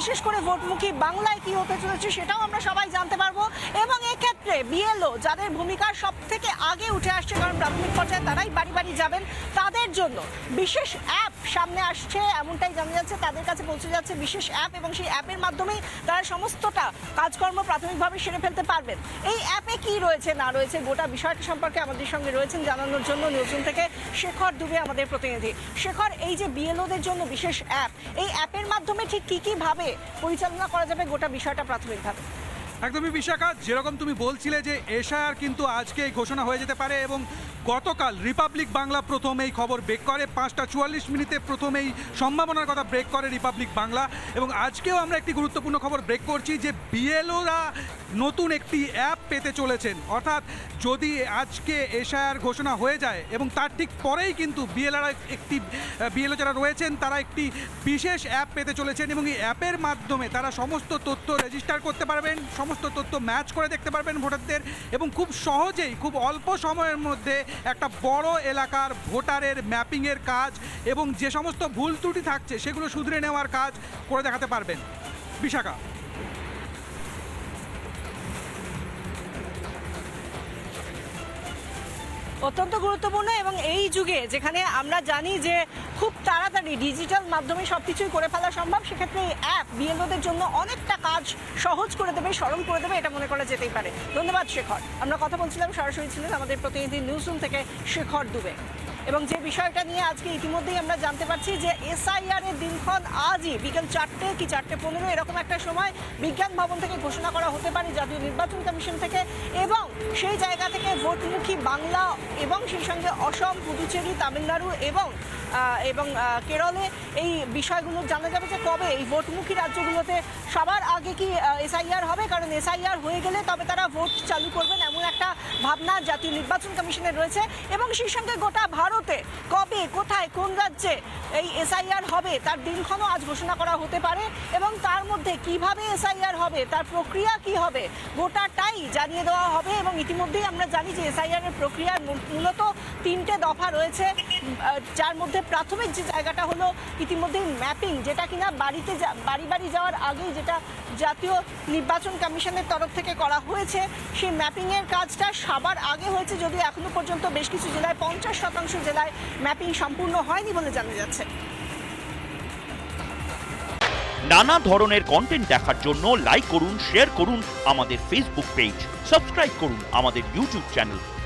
বিশেষ করে ভোটমুখী বাংলায় কি হতে চলেছে সেটাও আমরা সবাই জানতে পারব। এবং এক্ষেত্রে বিএলও, যাদের ভূমিকা সব থেকে আগে উঠে আসছে, কারণ প্রাথমিক পর্যায়ে তারাই বাড়ি বাড়ি যাবেন, তাদের জন্য বিশেষ অ্যাপ সামনে আসছে, এমনটাই জানা যাচ্ছে, তাদের কাছে পৌঁছে যাচ্ছে বিশেষ অ্যাপ এবং সেই অ্যাপের মাধ্যমেই তারা সমস্তটা কাজকর্ম প্রাথমিকভাবে সেরে ফেলতে পারবেন। এই অ্যাপে কি রয়েছে, না রয়েছে, গোটা বিষয়টা সম্পর্কে আমাদের সঙ্গে রয়েছেন, জানানোর জন্য নিউজরুম থেকে শেখর দুবে আমাদের প্রতিনিধি। শেখর, এই যে বিএলওদের জন্য বিশেষ অ্যাপ এই অ্যাপের মাধ্যমে ঠিক কি কি ভাবে পরিচালনা করা যাবে, গোটা বিষয়টা প্রাথমিকভাবে? একদমই বিশাখা যেরকম তুমি বলছিলে যে এশায়ার কিন্তু আজকে ঘোষণা হয়ে যেতে পারে এবং গতকাল রিপাবলিক বাংলা প্রথম এই খবর ব্রেক করে। পাঁচটা চুয়াল্লিশ মিনিটে প্রথম এই সম্ভাবনার কথা ব্রেক করে রিপাবলিক বাংলা। এবং আজকেও আমরা একটি গুরুত্বপূর্ণ খবর ব্রেক করছি যে বিএলওরা নতুন একটি অ্যাপ পেতে চলেছেন। অর্থাৎ যদি আজকে এশায়ার ঘোষণা হয়ে যায় এবং তার ঠিক পরেই কিন্তু বিএলআরা একটি, বিএলও যারা রয়েছেন, তারা একটি বিশেষ অ্যাপ পেতে চলেছেন এবং এই অ্যাপের মাধ্যমে তারা সমস্ত তথ্য রেজিস্টার করতে পারবেন, সমস্ত তথ্য ম্যাচ করে দেখতে পারবেন ভোটারদের এবং খুব সহজেই, খুব অল্প সময়ের মধ্যে একটা বড় এলাকার ভোটারের ম্যাপিংয়ের কাজ এবং যে সমস্ত ভুল ত্রুটি থাকছে সেগুলো শুধরে নেওয়ার কাজ করে দেখাতে পারবেন। বিশাখা। অত্যন্ত গুরুত্বপূর্ণ এবং এই যুগে যেখানে আমরা জানি যে খুব তাড়াতাড়ি ডিজিটাল মাধ্যমে সব কিছুই করে ফেলা সম্ভব, সেক্ষেত্রে এই অ্যাপ বিএলওদের জন্য অনেকটা কাজ সহজ করে দেবে স্মরণ করে দেবে, এটা মনে করা যেতেই পারে। ধন্যবাদ, শেখর। আমরা কথা বলছিলাম, সরাসরি ছিলেন আমাদের প্রতিনিধি নিউজ রুম থেকে শেখর দুবে। এবং যে বিষয়টা নিয়ে আজকে ইতিমধ্যেই আমরা জানতে পারছি যে এসআইআর এর দিনক্ষণ আজই বিকেল চারটে কি চারটে পনেরো এরকম একটা সময় বিজ্ঞান ভবন থেকে ঘোষণা করা হতে পারে জাতীয় নির্বাচন কমিশন থেকে এবং সেই জায়গা থেকে ভোটমুখী বাংলা এবং সেই সঙ্গে অসম, পুদুচেরি, তামিলনাড়ু এবং এবং কেরলে এই বিষয়গুলো জানা যাবে যে কবে এই ভোটমুখী রাজ্যগুলোতে সবার আগে কি এসআইআর হবে? কারণ এসআইআর হয়ে গেলে তবে তারা ভোট চালু করবেন এমন একটা ভাবনা জাতীয় নির্বাচন কমিশনের রয়েছে এবং সেই সঙ্গে গোটা ভারতে কবে, কোথায়, কোন রাজ্যে এই এসআইআর হবে তার দিনক্ষণও আজ ঘোষণা করা হতে পারে এবং তার মধ্যে কীভাবে এসআইআর হবে, তার প্রক্রিয়া কি হবে, গোটাটাই জানিয়ে দেওয়া হবে এবং ইতিমধ্যেই আমরা জানি যে এসআইআর এর প্রক্রিয়ার মূল- মূলত তিনটে দফা রয়েছে। যার মধ্যে প্রাথমিক যে জায়গাটা হলো ইতিমধ্যেই ম্যাপিং, যেটা কিনা বাড়িতে বাড়ি বাড়ি যাওয়ার আগেই যেটা জাতীয় নির্বাচন কমিশনের তরফ থেকে করা হয়েছে, সেই ম্যাপিংয়ের কাজটা সবার আগে হয়েছে যদিও এখনও পর্যন্ত বেশ কিছু জেলায়, পঞ্চাশ শতাংশ জেলায় ম্যাপিং সম্পূর্ণ হয়নি বলে জানা যাচ্ছে। নানা ধরনের কন্টেন্ট দেখার জন্য লাইক করুন শেয়ার করুন আমাদের ফেসবুক পেজ সাবস্ক্রাইব করুন আমাদের ইউটিউব চ্যানেল